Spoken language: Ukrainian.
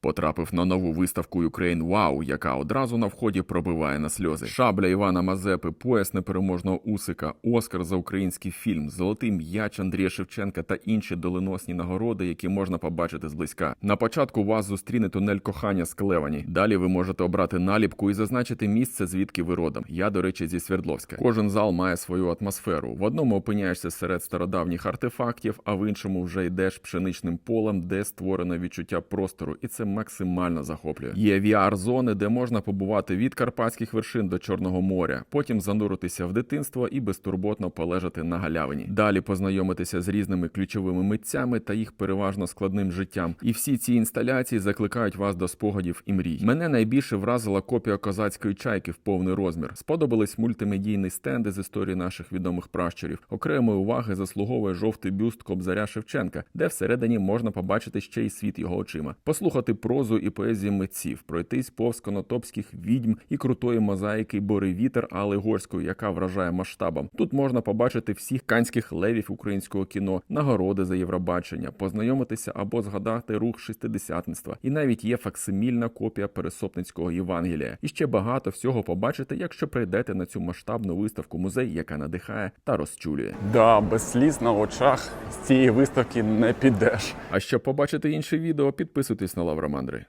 Потрапив на нову виставку Ukraine Wow, яка одразу на вході пробиває на сльози. Шабля Івана Мазепи, пояс непереможного Усика, Оскар за український фільм, золотий м'яч Андрія Шевченка та інші доленосні нагороди, які можна побачити зблизька. На початку вас зустріне тунель кохання з Клевані. Далі ви можете обрати наліпку і зазначити місце, звідки ви родом. Я, до речі, зі Свердловська. Кожен зал має свою атмосферу. В одному опиняєшся серед стародавніх артефактів, а в іншому вже йдеш пшеничним полем, де створено відчуття простору, і це максимально захоплює. Є VR-зони, де можна побувати від карпатських вершин до Чорного моря, потім зануритися в дитинство і безтурботно полежати на галявині. Далі познайомитися з різними ключовими митцями та їх переважно складним життям. І всі ці інсталяції закликають вас до спогадів і мрій. Мене найбільше вразила копія козацької чайки в повний розмір. Сподобались мультимедійні стенди з історії наших відомих пращурів. Окремої уваги заслуговує жовтий бюст Кобзаря Шевченка, де всередині можна побачити ще й світ його очима, послухати прозу і поезію митців, пройтись повз конотопських відьм і крутої мозаїки Бори Вітер Алли Горської, яка вражає масштабом. Тут можна побачити всіх канських левів українського кіно, нагороди за Євробачення, познайомитися або згадати рух шестидесятництва. І навіть є факсимільна копія Пересопницького Євангелія. І ще багато всього побачите, якщо прийдете на цю масштабну виставку музей, яка надихає та розчулює. Да, без сліз на очах цієї виставки не підеш. А щоб побачити інше відео, підписуйтесь на Лавромандри.